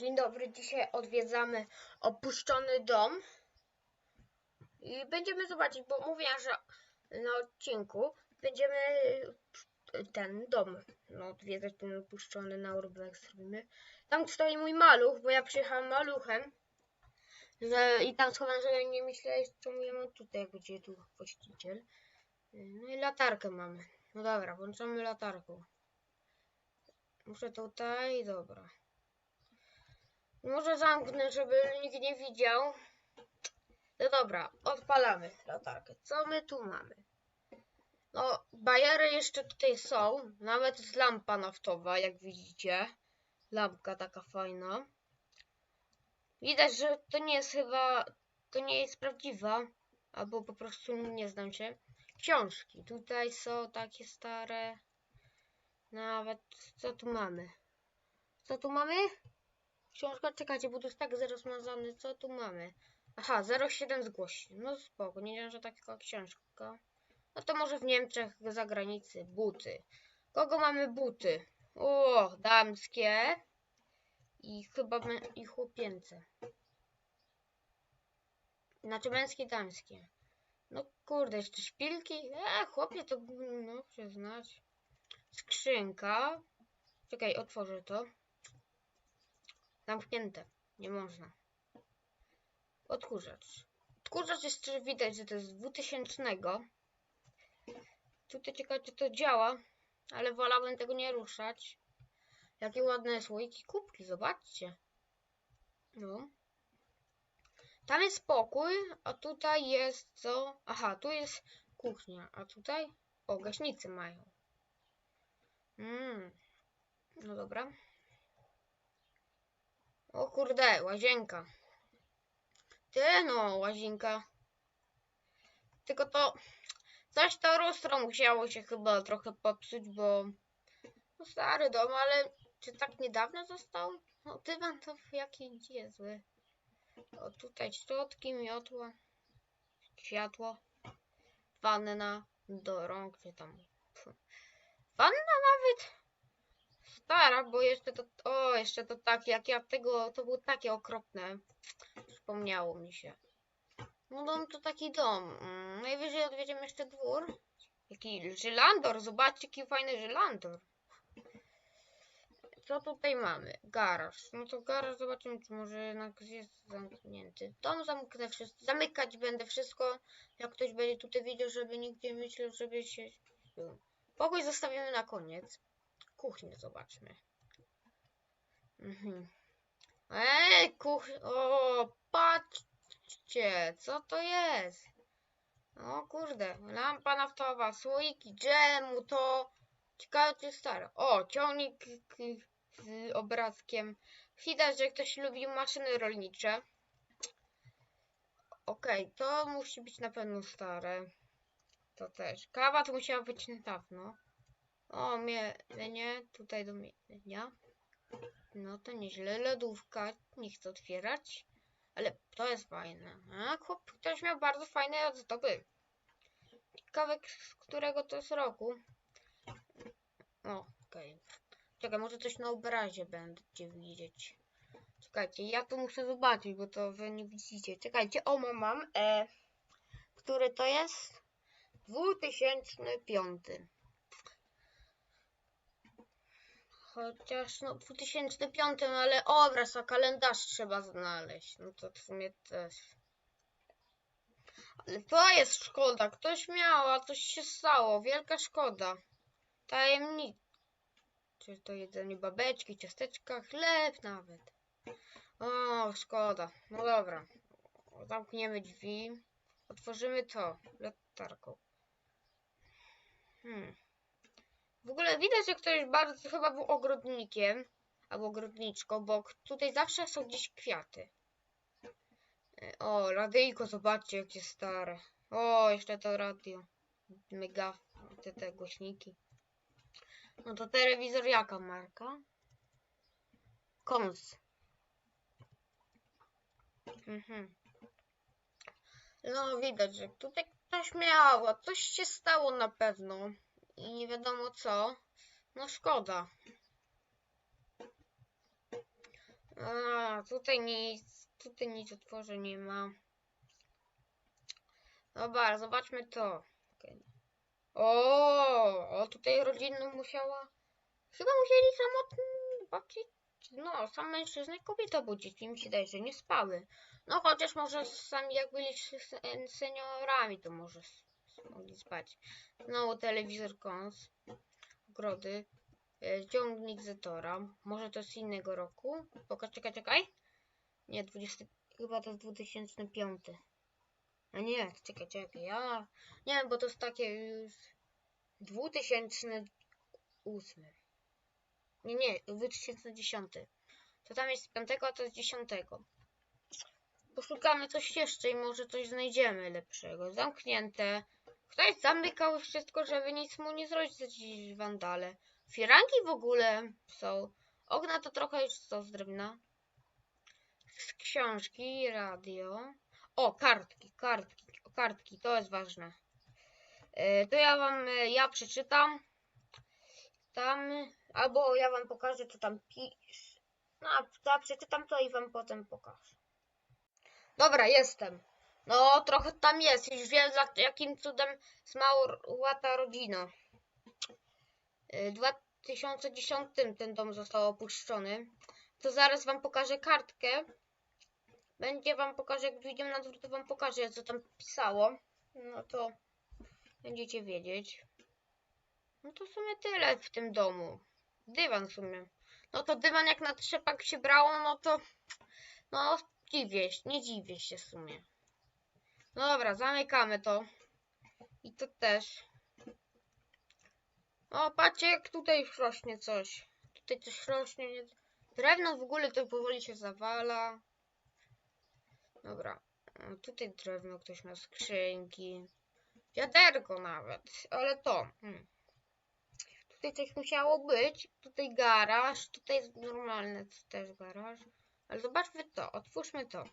Dzień dobry, dzisiaj odwiedzamy opuszczony dom i będziemy zobaczyć, bo mówiłam, że na odcinku będziemy ten dom no, odwiedzać, ten opuszczony na Urbex. Tam stoi mój maluch, bo ja przyjechałam maluchem że, i tam schowam, że nie myślę, czemu ja mam tutaj, jak będzie tu właściciel. No i latarkę mamy. No dobra, włączamy latarkę. Muszę tutaj, dobra. Może zamknę, żeby nikt nie widział. No dobra, odpalamy latarkę. Co my tu mamy? No, bajery jeszcze tutaj są. Nawet jest lampa naftowa, jak widzicie. Lampka taka fajna. Widać, że to nie jest chyba, to nie jest prawdziwa. Albo po prostu nie znam się. Książki. Tutaj są takie stare. Nawet, co tu mamy? Co tu mamy? Książka, czekajcie, bo to jest tak rozmazany. Co tu mamy? Aha, 07 zgłosi. No spoko, nie wiem, że taka książka. No to może w Niemczech, za granicy. Buty. Kogo mamy buty? O, damskie. I chyba i chłopięce. Znaczy męskie, damskie. No kurde, jeszcze szpilki. E, chłopie, to no, przyznać. Skrzynka. Czekaj, otworzę to. Zamknięte. Nie można. Odkurzacz. Odkurzacz jeszcze widać, że to jest 2000. Tutaj ciekawe, czy to działa, ale wolałbym tego nie ruszać. Jakie ładne słoiki kubki, zobaczcie. No. Tam jest spokój, a tutaj jest co? Aha, tu jest kuchnia, a tutaj? O, gaśnice mają. Mmm. No dobra. O kurde, łazienka. Ty no, łazienka. Tylko to... Coś to lustro musiało się chyba trochę popsuć, bo... No stary dom, ale czy tak niedawno został? No dywan to jaki niezły. O tutaj środki, miotła, światło, wanna do rąk, czy tam... Wanna nawet stara, bo jeszcze to, o, jeszcze to tak, jak ja tego, to było takie okropne. Przypomniało mi się. No dom to taki dom. Mm, najwyżej odwiedziemy jeszcze dwór. Jaki żelandor, zobaczcie jaki fajny żelandor. Co tutaj mamy? Garaż. No to garaż zobaczymy, czy może jednak jest zamknięty. Dom zamknę wszystko. Zamykać będę wszystko. Jak ktoś będzie tutaj widział, żeby nigdzie myślał, żeby się... Pokój zostawimy na koniec kuchnię zobaczmy. Mhm. Ej, kuchnia. O, patrzcie, co to jest? O kurde, lampa naftowa, słoiki dżemu, to ciekawe czy stare. O, ciągnik z obrazkiem. Widać, że ktoś lubi maszyny rolnicze. Okej, okay, to musi być na pewno stare. To też. Kawa to musiała być niedawno. O, nie, tutaj do mienia. No to nieźle. Lodówka, nie chcę otwierać. Ale to jest fajne. A, chłop, ktoś miał bardzo fajne ozdoby. Ciekawe, z którego to jest roku. O, okej. Okay. Czekaj, może coś na obrazie będziecie widzieć. Czekajcie, ja to muszę zobaczyć, bo to wy nie widzicie. Czekajcie, o, mam, e, który to jest? 2005. Chociaż no 2005, ale obraz, a kalendarz trzeba znaleźć. No to w sumie też. Ale to jest szkoda. Ktoś miał, a coś się stało. Wielka szkoda. Tajemnica. Czy to jedzenie babeczki, ciasteczka, chleb nawet. O, szkoda. No dobra. Zamkniemy drzwi. Otworzymy to latarką. Hmm. W ogóle widać, że ktoś bardzo chyba był ogrodnikiem albo ogrodniczką, bo tutaj zawsze są gdzieś kwiaty. E, o, radyjko, zobaczcie jakie stare. O, jeszcze to radio. Mega, te, te głośniki. No to telewizor jaka marka? Kons. Mhm. No widać, że tutaj ktoś miał, coś się stało na pewno i nie wiadomo co. No szkoda. A, tutaj nic, tutaj nic otworzę nie ma. Dobra, zobaczmy to. Okej. O, o, tutaj rodzina musiała. Chyba musieli samotni. No, sam mężczyzna i kobieta budzić. Mi się daje, że nie spały. No, chociaż może sami jak byli se- seniorami, to może mogli spać. Znowu telewizor kąs. Ogrody. e, Ciągnik Zetora. Może to z innego roku. Pokaż, czekaj, czekaj. Nie, 20, chyba to jest 2005. A nie, czekaj, czekaj. Ja nie bo to jest takie już 2008. Nie, nie, 2010. To tam jest z 5, a to jest 10. Poszukamy coś jeszcze i może coś znajdziemy lepszego. Zamknięte. Ktoś zamykał wszystko, żeby nic mu nie zrobić, ci wandale. Firanki w ogóle są. Okna to trochę już są z. Z książki, radio. O, kartki, kartki, kartki, to jest ważne. E, To ja wam, e, ja przeczytam. Tam, albo ja wam pokażę, co tam pisz. No, ja przeczytam to i wam potem pokażę. Dobra, jestem. No, trochę tam jest. Już wiem, za jakim cudem zmarła ta rodzina. Y, W 2010 ten dom został opuszczony. To zaraz wam pokażę kartkę. Będzie wam pokażę, jak wyjdziemy na dwór, to wam pokażę, co tam pisało. No to będziecie wiedzieć. No to w sumie tyle w tym domu. Dywan w sumie. No to dywan jak na trzepak się brało, no to... No, dziwię się, nie dziwię się w sumie. Dobra, zamykamy to. I to też. O, patrzcie jak tutaj rośnie coś. Tutaj coś rośnie. nie- Drewno w ogóle to powoli się zawala. Dobra. O, tutaj drewno ktoś ma skrzynki. Wiaderko nawet. Ale to. Hmm. Tutaj coś musiało być. Tutaj garaż. Tutaj jest normalny też garaż. Ale zobaczmy to. Otwórzmy to.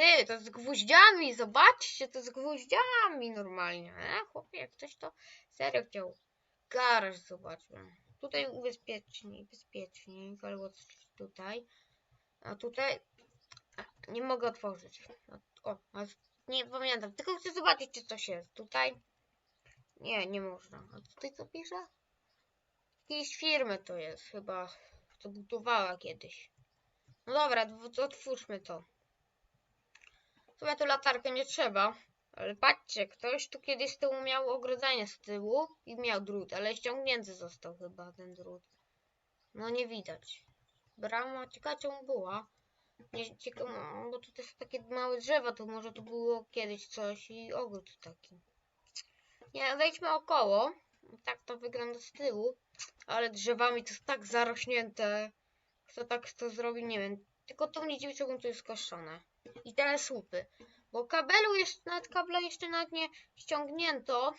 Ty, to z gwoździami, zobaczcie, to z gwoździami normalnie. E, chłopie, jak ktoś to serio chciał. Garaż, zobaczmy. Tutaj ubezpiecznik, bezpiecznik, albo tutaj. A tutaj nie mogę otworzyć. O, a, nie pamiętam, tylko chcę zobaczyć, czy coś jest. Tutaj nie, nie można. A tutaj co pisze? Jakiejś firmy to jest chyba, co budowała kiedyś. No dobra, otwórzmy to. Chyba tu latarkę nie trzeba. Ale patrzcie, ktoś tu kiedyś z tyłu miał ogrodzenie z tyłu i miał drut, ale ściągnięty został chyba ten drut. No nie widać. Brama, ciekawe czemu była. Nie, ciekawe, no, bo tutaj są takie małe drzewa, to może tu było kiedyś coś i ogród taki. Nie, wejdźmy około. Tak to wygląda z tyłu. Ale drzewami to jest tak zarośnięte. Kto tak to zrobi, nie wiem. Tylko to mnie dziwi, czemu to jest koszone. I te słupy. Bo kabelu jeszcze, nawet kabla jeszcze nawet nie ściągnięto.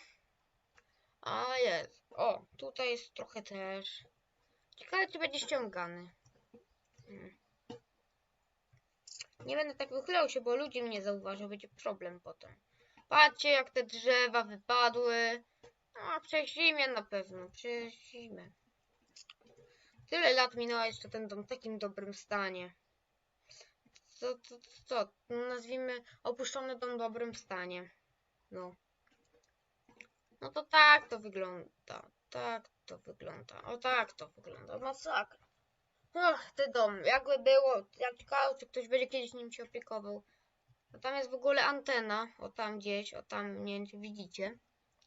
A jest. O, tutaj jest trochę też. Ciekawe, czy będzie ściągany. Hmm. Nie będę tak wychylał się, bo ludzie mnie zauważą, będzie problem potem. Patrzcie, jak te drzewa wypadły. A, przez zimę na pewno, przez zimę. Tyle lat minęło jeszcze ten dom w takim dobrym stanie. Co, co, co? Nazwijmy opuszczony dom w dobrym stanie. No. No to tak to wygląda. Tak to wygląda. O tak to wygląda. Masakra. Ach, ten dom. Jakby było, jak ciekawe, czy ktoś będzie kiedyś nim się opiekował. A tam jest w ogóle antena. O tam gdzieś, o tam, nie wiem czy widzicie.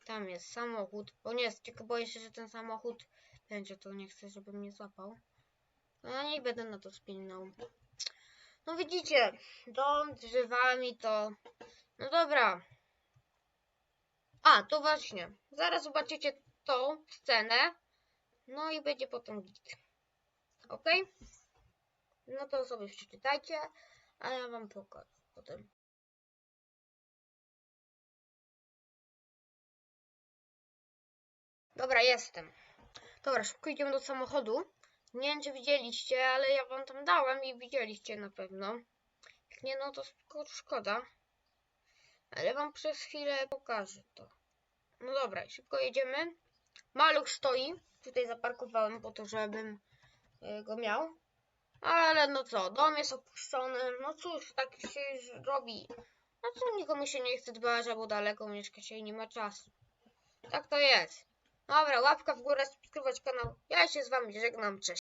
Tam jest samochód. Bo nie tylko boję się, że ten samochód będzie, to nie chcę, żeby mnie złapał. No nie będę na to spinał. No widzicie, dom z drzewami to... No dobra. A, to właśnie. Zaraz zobaczycie tą scenę. No i będzie potem git. Ok? No to sobie przeczytajcie, a ja wam pokażę potem. Dobra, jestem. Dobra, szybko idziemy do samochodu. Nie wiem, czy widzieliście, ale ja wam tam dałem i widzieliście na pewno. Jak nie, no to szko- szkoda. Ale wam przez chwilę pokażę to. No dobra, szybko jedziemy. Maluch stoi. Tutaj zaparkowałem po to, żebym y, go miał. Ale no co, dom jest opuszczony, no cóż, tak się już robi. No co, nikomu się nie chce dbać, albo daleko mieszkać i nie ma czasu. Tak to jest. Dobra, łapka w górę, subskrybować kanał. Ja się z wami żegnam, cześć.